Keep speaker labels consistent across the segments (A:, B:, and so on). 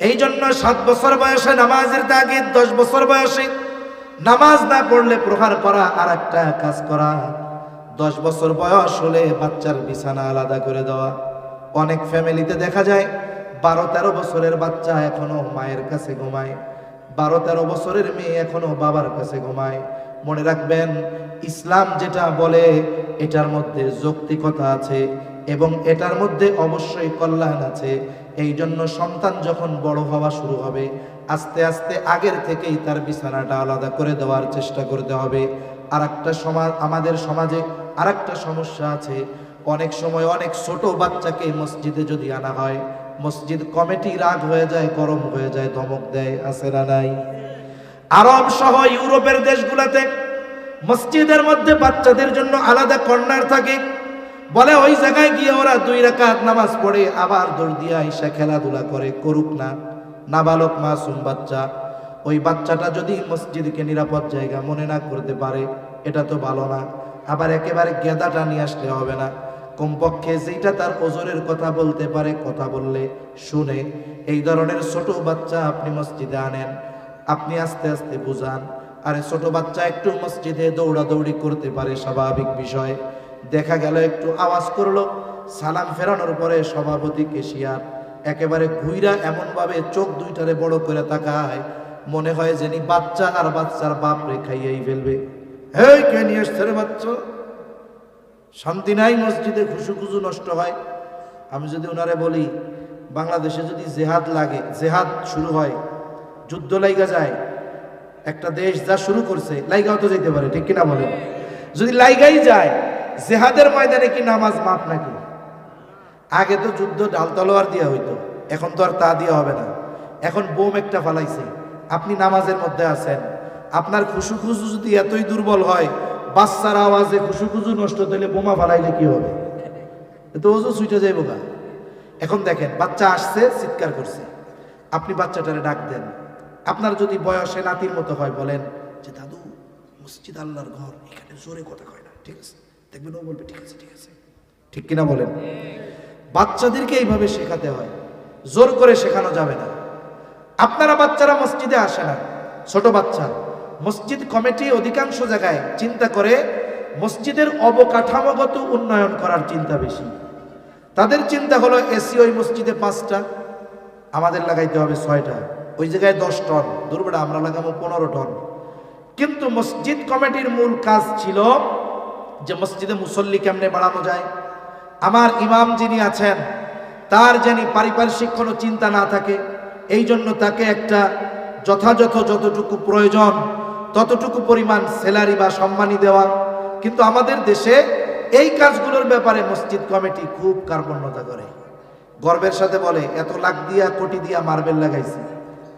A: এই জন্য সাত বছর বয়সে নামাজের তাগিদ, দশ বছর বয়সে নামাজ না পড়লে প্রহার করা আর একটা কাজ করা। দশ বছর বয়স হলে বাচ্চার বিছানা আলাদা করে দেওয়া। অনেক ফ্যামিলিতে দেখা যায় বারো তেরো বছরের বাচ্চা এখনও মায়ের কাছে ঘুমায়। বারো তেরো বছরের মেয়ে এখনও বাবার কাছে ঘুমায়। মনে রাখবেন, ইসলাম যেটা বলে, এটার মধ্যে যৌক্তিকতা আছে এবং এটার মধ্যে অবশ্যই কল্যাণ আছে। এই জন্য সন্তান যখন বড় হওয়া শুরু হবে, আস্তে আস্তে আগের থেকেই তার বিছানাটা আলাদা করে দেওয়ার চেষ্টা করতে হবে। আর একটা সমাজ, আমাদের সমাজে আর একটা সমস্যা আছে। অনেক সময় অনেক ছোট বাচ্চাকে মসজিদে যদি আনা হয়, মসজিদ কমিটি রাগ হয়ে যায়, গরম হয়ে যায়, ধমক দেয়, আছে না নাই? আরব সহ ইউরোপের দেশগুলোতে মসজিদের মধ্যে বাচ্চাদের জন্য আলাদা কর্নার থাকে। বলে, ওই জায়গায় গিয়ে ওরা দুই রাকাত নামাজ পড়ে, আবার দৌড় দিয়া এসে খেলাধুলা করে, করুক না। নাবালক মাসুম বাচ্চা, ওই বাচ্চাটা যদি মসজিদকে নিরাপদ জায়গা মনে না করতে পারে, এটা তো ভালো না। আবার একেবারে গেদাটা নিয়ে আসলে হবে না। কমপক্ষে যেটা তার ওজনের কথা বলতে পারে, কথা বললে শুনে, এই ধরনের ছোট বাচ্চা আপনি মসজিদে আনেন। আপনি আস্তে আস্তে বুঝান। আরে ছোট বাচ্চা একটু মসজিদে দৌড়াদৌড়ি করতে পারে, স্বাভাবিক বিষয়। দেখা গেল, একটু আওয়াজ করল। সালাম ফেরানোর পরে সভাপতি কেশিয়ার একেবারে ঘুইরা এমনভাবে চোখ দুইটারে বড় করে তাকায়। মনে হয় যেনি বাচ্চা আর বাচ্চার বাপ রে খাইয়াই ফেলবে। হেই কে নিয়ে এসছে রে বাচ্চা? শান্তি নাই, মসজিদে খুশু খুশু নষ্ট হয়। আমি যদি ওনারে বলি, বাংলাদেশে যদি জেহাদ লাগে, জেহাদ শুরু হয়, যুদ্ধ লাইগা যায়, একটা দেশ যা শুরু করছে, লাইগাও তো যেতে পারে, ঠিক কিনা বলে যদি লাইগাই যায় জেহাদের ময়দানে কি নামাজ মাপ নাকি? আগে তো যুদ্ধ ডাল তলোয়ার দেওয়া হইতো, এখন তো আর তা দেওয়া হবে না। এখন বোম একটা ফালাইছে, আপনি নামাজের মধ্যে আছেন। আপনার খুশু খুশু যদি এতই দুর্বল হয়, বাচ্চার আওয়াজে খুশু খুশু নষ্ট হইলে বোমা ফালাইলে কি হবে? তো ওজো সুইটা যাইব গা। এখন দেখেন, বাচ্চা আসছে, চিৎকার করছে। আপনি বাচ্চাটারে ডাক দেন। আপনার যদি বয়সে নাতির মতো হয়, বলেন যে, দাদু, মসজিদ আল্লাহর ঘর, এখানে জোরে কথা কয় না, ঠিক আছে? দেখবেন ও বলবে, ঠিক আছে ঠিক আছে। ঠিক কিনা বলেন? বাচ্চাদেরকে এইভাবে শেখাতে হয়। জোর করে শেখানো যাবে না। আপনারা বাচ্চারা মসজিদে আসে না, ছোট বাচ্চা। মসজিদ কমিটি অধিকাংশ জায়গায় চিন্তা করে মসজিদের অবকাঠামোগত উন্নয়ন করার চিন্তা বেশি। তাদের চিন্তা হলো এসি ওই মসজিদে পাঁচটা, আমাদের লাগাইতে হবে ছয়টা। ওই জায়গায় দশ টন, দুর্বড়া, আমরা লাগাবো পনেরো টন। কিন্তু মসজিদ কমিটির মূল কাজ ছিল যে মসজিদে মুসল্লি কেমনে বাড়ানো যায়? আমার ইমাম যিনি আছেন, তার যেন পারিপার্শ্বিক কোনো চিন্তা না থাকে এই জন্য তাকে একটা যথাযথ যতটুকু প্রয়োজন, ততটুকু পরিমাণ স্যালারি বা সম্মানী দেওয়া। কিন্তু আমাদের দেশে এই কাজগুলোর ব্যাপারে মসজিদ কমিটি খুব কার্পণ্যতা করে। গর্বের সাথে বলে, এত লাখ দিয়া, কোটি দিয়া মার্বেল লাগাইছি।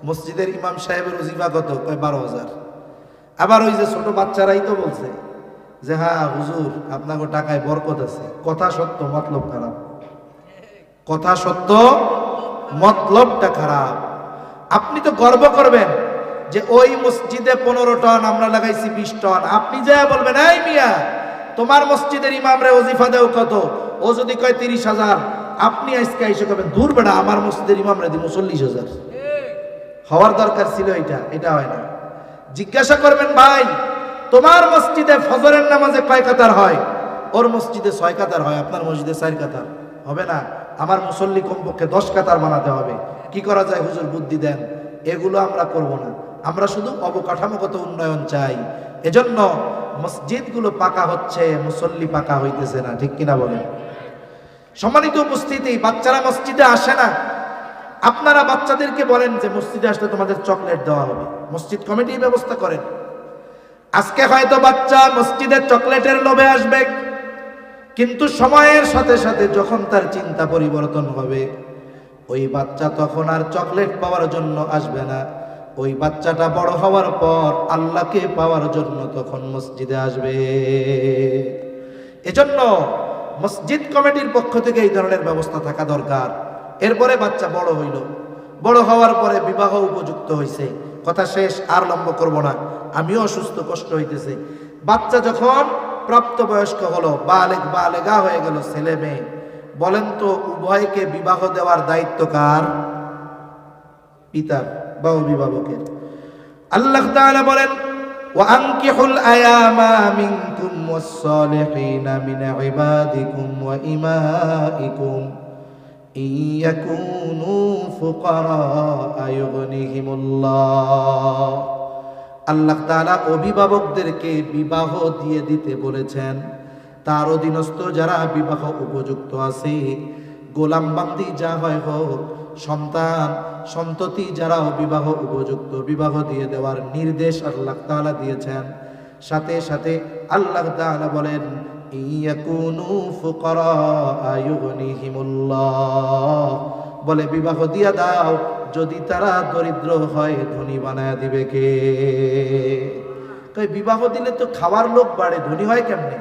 A: মসজিদের ইমাম সাহেবের ওজিফা কত? কয় বারো হাজার। আবার ওই যে ছোট বাচ্চারাই তো বলছে যে হ্যাঁ হুজুর, আপনাকে টাকায় বরকত আছে। কথা সত্য, মতলব খারাপ। কথা সত্য, মতলবটা খারাপ। আপনি তো গর্ব করবেন যে, ওই মসজিদে পনেরো টন আমরা লাগাইছি বিশ টন। আপনি যা বলবেন, এই মিয়া, তোমার মসজিদের ইমামরে ওজিফা দেও কত? ও যদি কয়, তিরিশ হাজার। আপনি আজকে এসে কবেন দূর বেড়া, আমার মসজিদের ইমামরে দিব চল্লিশ হাজার। হওয়ার দরকার ছিল এটা এটা হয় না। জিজ্ঞাসা করবেন, ভাই তোমার মসজিদে ফজরের নামাজে কয় কাতার হয়? ওর মসজিদে ছয় কাতার হয়, আপনার মসজিদে চার কাতার। হবে না? আমার মুসল্লি কমপক্ষে দশ কাতার বানাতে হবে। কি করা যায়? হুজুর, বুদ্ধি দেন। এগুলো আমরা করব না। আমরা শুধু অবকাঠামোগত উন্নয়ন চাই। এজন্য মসজিদগুলো পাকা হচ্ছে, মুসল্লি পাকা হইতেছে না। ঠিক কিনা বলেন? সম্মানিত উপস্থিতি, বাচ্চারা মসজিদে আসে না। আপনারা বাচ্চাদেরকে বলেন যে, মসজিদে আসলে তোমাদের চকলেট দেওয়া হবে। মসজিদ কমিটি ব্যবস্থা করেন। আজকে হয়তো বাচ্চা মসজিদের চকলেটের লোভে আসবে, কিন্তু সময়ের সাথে সাথে যখন তার চিন্তা পরিবর্তন হবে, ওই বাচ্চা তখন আর চকলেট পাওয়ার জন্য আসবে না। ওই বাচ্চাটা বড় হওয়ার পর আল্লাহকে পাওয়ার জন্য তখন মসজিদে আসবে। এজন্য মসজিদ কমিটির পক্ষ থেকে এই ধরনের ব্যবস্থা থাকা দরকার। এরপরে বাচ্চা বড় হইল। বড় হওয়ার পরে বিবাহ উপযুক্ত হয়েছে কথা শেষ আর লম্ব করব না আমিও অসুস্থ কষ্ট হইতেছে বাচ্চা যখন প্রাপ্তবয়স্ক হলো বালেক বালেগা হয়ে গেল ছেলে মেয়ে বলেন তো উভয়কে বিবাহ দেওয়ার দায়িত্ব কার পিতার বা অভিভাবকের আল্লাহ তাআলা বলেন وأنكحوا الأيام منكم والصالحين من عبادكم وإمائكم আল্লাহ তাআলা অভিভাবকদেরকে বিবাহ দিয়ে দিতে বলেছেন। তার অধীনস্থ যারা বিবাহ উপযুক্ত আছে গোলাম বান্দি যা হয় হোক, সন্তান, সন্ততি যারা বিবাহ উপযুক্ত, বিবাহ দিয়ে দেওয়ার নির্দেশ আল্লাহ তাআলা দিয়েছেন। সাথে সাথে আল্লাহ তাআলা বলেন বলে, বিবাহ দিয়া দাও, যদি তারা দরিদ্র হয়, ধনী বানায় দিবে কে? বিবাহ দিলে তো খাওয়ার লোক বাড়ে, ধনী হয় কেমনে?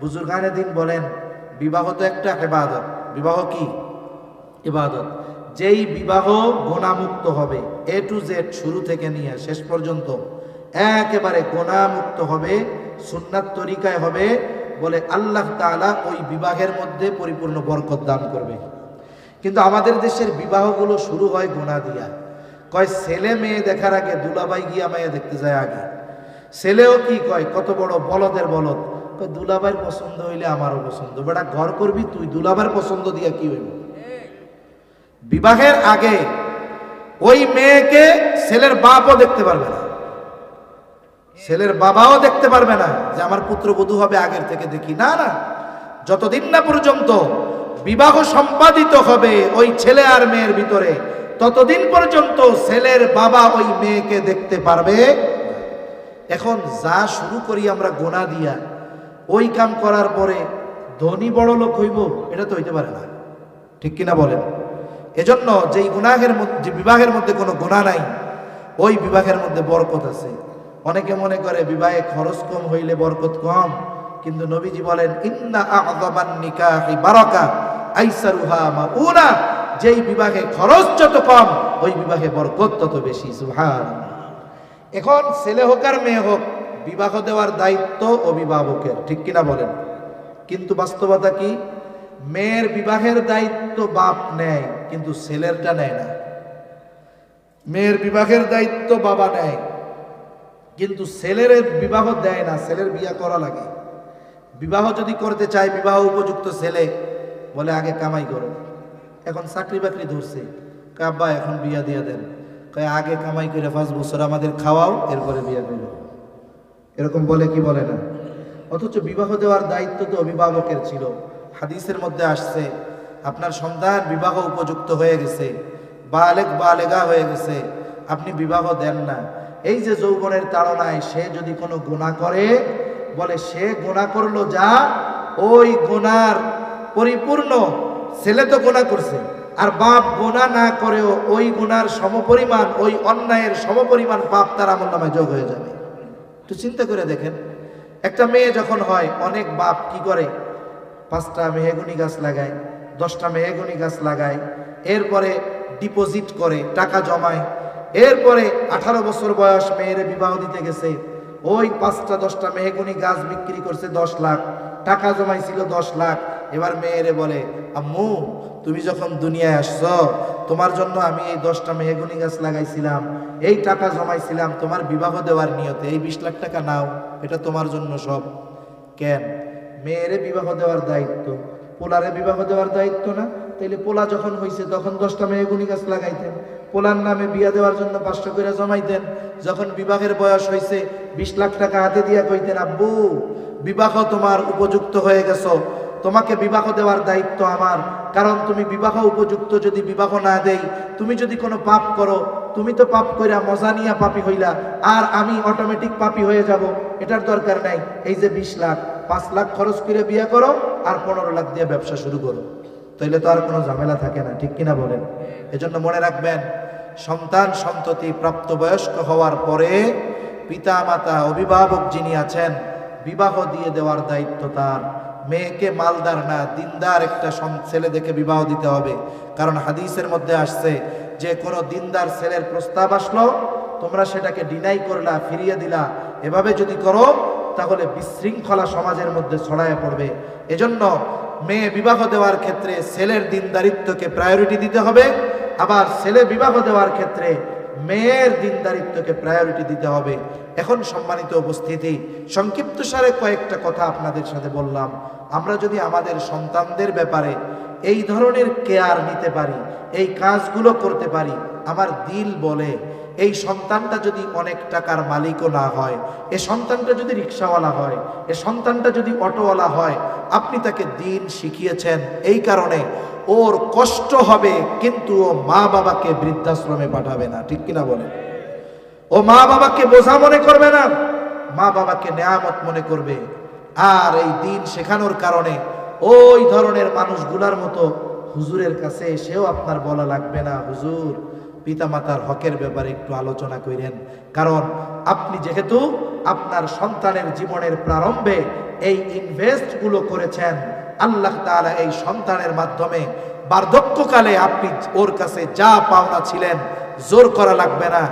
A: বুজুর্গানে দিন বলেন, বিবাহ তো একটা ইবাদত। বিবাহ কি? ইবাদত। যেই বিবাহ গোনামুক্ত হবে এ টু জেড শুরু থেকে নিয়ে শেষ পর্যন্ত, একেবারে গোনামুক্ত হবে, সুন্নাত তরিকায় হবে বলে আল্লাহ তাআলা ওই বিবাহের মধ্যে পরিপূর্ণ বরকত দান করবে। কিন্তু আমাদের দেশের বিবাহগুলো শুরু হয় গোনা দিয়া। কয়, ছেলে মেয়ে দেখার আগে দুলাবাই গিয়া মেয়ে দেখতে যায় আগে। ছেলেও কি কয়, কত বড় বলদের বলদ। কয় দুলাবাইয়ের পছন্দ হইলে আমারও পছন্দ। বেটা ঘর করবি তুই দুলাবার পছন্দ দিয়া কি হইব? বিবাহের আগে ওই মেয়েকে ছেলের বাপও দেখতে পারবে না। ছেলের বাবাও দেখতে পারবে না যে আমার পুত্র বধূ হবে আগের থেকে দেখি। না না। যতদিন না পর্যন্ত বিবাহ সম্পাদিত হবে ওই ছেলে আর মেয়ের ভিতরে, ততদিন পর্যন্ত ছেলের বাবা ওই মেয়েকে দেখতে পারবে এখন যা শুরু করি আমরা গোনা দিয়া, ওই কাম করার পরে ধনী বড় লোক হইব, এটা তো হইতে পারে না। ঠিক কিনা বলেন? এজন্য যেই গুনাহের মধ্যে বিবাহের মধ্যে কোনো গোনা নাই, ওই বিবাহের মধ্যে বরকত আছে। অনেকে মনে করে বিবাহে খরচ কম হইলে বরকত কম, কিন্তু নবীজি বলেন, ইন্না আযমান নিকাহি বারাকা, আইসারুহা মাউনা যেই বিবাহে খরচ যত কম, ওই বিবাহে বরকত তত বেশি, সুবহানাল্লাহ। এখন ছেলে হোক আর মেয়ে হোক, বিবাহ দেওয়ার দায়িত্ব অভিভাবকের, ঠিক কিনা বলেন? কিন্তু বাস্তবতা কি? মেয়ের বিবাহের দায়িত্ব বাপ নেয়, কিন্তু ছেলেরটা নেয় না। মেয়ের বিবাহের দায়িত্ব বাবা নেয় কিন্তু ছেলের বিবাহ দেয় না, ছেলের বিয়া করা লাগে। বিবাহ যদি করতে চায়, বিবাহ উপযুক্ত ছেলে, বলে আগে কামাই করো। এখন চাকরি বাকরি ধরছে। কাব্বা এখন বিয়া দিয়া দেন। কয়, আগে কামাই করে পাঁচ বছর আমাদের খাওয়াও, এরপরে বিয়া করো এরকম বলে কি বলে না? অথচ বিবাহ দেওয়ার দায়িত্ব তো অভিভাবকের ছিল। হাদিসের মধ্যে আসছে, আপনার সন্তান বিবাহ উপযুক্ত হয়ে গেছে, বালেক বালেগা হয়ে গেছে, আপনি বিবাহ দেন না। এই যে যৌবনের তাড়নায় সে যদি কোনো গুণা করে, বলে সে গুণা করল যা, ওই গুনার পরিপূর্ণ ছেলে তো গুণা করছে। আর বাপ গোনা না করেও ওই গুনার সমপরিমাণ, ওই অন্যায়ের সমপরিমাণ পাপ তার আমল নামে যোগ হয়ে যাবে। একটু চিন্তা করে দেখেন, একটা মেয়ে যখন হয়, অনেক বাপ কি করে? পাঁচটা মেহেগুনি গাছ লাগায়, দশটা মেহেগুনি গাছ লাগায়, এরপরে ডিপোজিট করে, টাকা জমায় এরপরে আঠারো বছর বয়স মেয়ের বিবাহ দিতে গেছে। ওই পাঁচটা, দশটা মেহেগুনি গাছ বিক্রি করছে দশ লাখ, টাকা জমাইছিল দশ লাখ। এবার মেয়েরে বলে, আম্মু, তুমি যখন দুনিয়ায় আসছ, তোমার জন্য আমি এই দশটা মেহেগুনি গাছ লাগাইছিলাম। এই টাকা জমাইছিলাম, তোমার বিবাহ দেওয়ার নিয়তে এই বিশ লাখ টাকা নাও, এটা তোমার জন্য সব। কেন? মেয়েরে বিবাহ দেওয়ার দায়িত্ব। পোলারে বিবাহ দেওয়ার দায়িত্ব না? তাইলে পোলা যখন হয়েছে তখন দশটা মেয়েগুনি গাছ লাগাইতেন। পোলার নামে বিয়া দেওয়ার জন্য পাঁচশো করে জমাইতেন। যখন বিবাহের বয়স হয়েছে বিশ লাখ টাকা হাতে দিয়া কইতেন, আব্বু, বিবাহ তোমার উপযুক্ত হয়ে গেছো। তোমাকে বিবাহ দেওয়ার দায়িত্ব আমার। কারণ তুমি বিবাহ উপযুক্ত যদি বিবাহ না দেই, তুমি যদি কোনো পাপ করো, তুমি তো পাপ কইরা মজা নিয়া পাপি হইলা। আর আমি অটোমেটিক পাপি হয়ে যাব। এটার দরকার নাই। এই যে বিশ লাখ, পাঁচ লাখ খরচ করে বিয়ে করো আর পনেরো লাখ দিয়ে ব্যবসা শুরু করো। তাইলে তো আর কোনো ঝামেলা থাকে না, ঠিক কিনা বলেন? এজন্য মনে রাখবেন সন্তান সন্ততি প্রাপ্তবয়স্ক হওয়ার পরে পিতা মাতা অভিভাবক যিনি আছেন, বিবাহ দিয়ে দেওয়ার দায়িত্ব তার। মেয়েকে মালদার না, দিনদার একটা ছেলে দেখে বিবাহ দিতে হবে। কারণ হাদিসের মধ্যে আসছে যে, কোনো দিনদার ছেলের প্রস্তাব আসলো, তোমরা সেটাকে ডিনাই করলা, ফিরিয়ে দিলা। এভাবে যদি করো, তাহলে বিশৃঙ্খলা সমাজের মধ্যে ছড়ায় পড়বে। এজন্য মেয়ে বিবাহ দেওয়ার ক্ষেত্রে ছেলের দিনদারিত্বকে প্রায়োরিটি দিতে হবে। আবার ছেলে বিবাহ দেওয়ার ক্ষেত্রে মেয়ের দিনদারিত্বকে প্রায়োরিটি দিতে হবে। এখন সম্মানিত উপস্থিতি, সংক্ষিপ্ত সারে কয়েকটা কথা আপনাদের সাথে বললাম। আমরা যদি আমাদের সন্তানদের ব্যাপারে এই ধরনের কেয়ার নিতে পারি, এই কাজগুলো করতে পারি, আমার দিল বলে এই সন্তানটা যদি অনেক টাকার মালিকও না হয়, এ সন্তানটা যদি রিক্সাওয়ালা হয়, এ সন্তানটা যদি অটোওয়ালা হয়, আপনি তাকে দিন শিখিয়েছেন এই কারণে। ওর কষ্ট হবে, কিন্তু ও মা বাবাকে বৃদ্ধাশ্রমে পাঠাবে না, ঠিক কিনা বলে ও মা বাবাকে বোঝা মনে করবে না মা বাবাকে নেয়ামত মনে করবে। আর এই দিন শেখানোর কারণে ওই ধরনের মানুষগুলার মতো হুজুরের কাছে সেও আপনার বলা লাগবে না, হুজুর। পিতামাতার হকের ব্যাপারে একটু আলোচনা করেন। কারণ আপনি যেহেতু আপনার সন্তানের জীবনের প্রারম্ভে এই ইনভেস্টগুলো করেছেন, আল্লাহ তাআলা এই সন্তানের মাধ্যমে বার্ধক্যকালে আপনি ওর কাছে যা পাওনা ছিলেন, জোর করা লাগবে না।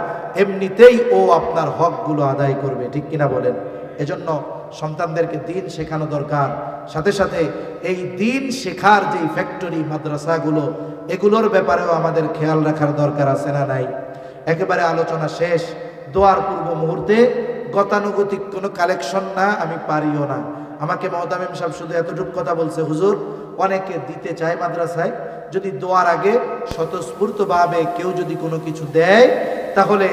A: এমনিতেই ও আপনার হকগুলো আদায় করবে, ঠিক কিনা বলেন? এজন্য সন্তানদেরকে দিন শেখানো দরকার। সাথে সাথে এই দিন শেখার যে ফ্যাক্টরি মাদ্রাসাগুলো, এগুলোর ব্যাপারেও আমাদের খেয়াল রাখার দরকার আছে না নাই? একেবারে আলোচনা শেষ, দোয়ার পূর্ব মুহূর্তে গতানুগতিক কোনো কালেকশন না, আমি পারিও না। আমাকে মহতামিম সাহেব শুধু এতটুকু কথা বলছে, হুজুর, অনেকে দিতে চায় মাদ্রাসায়, যদি দোয়ার আগে স্বতঃস্ফূর্তভাবে কেউ যদি কোনো কিছু দেয়, তাহলে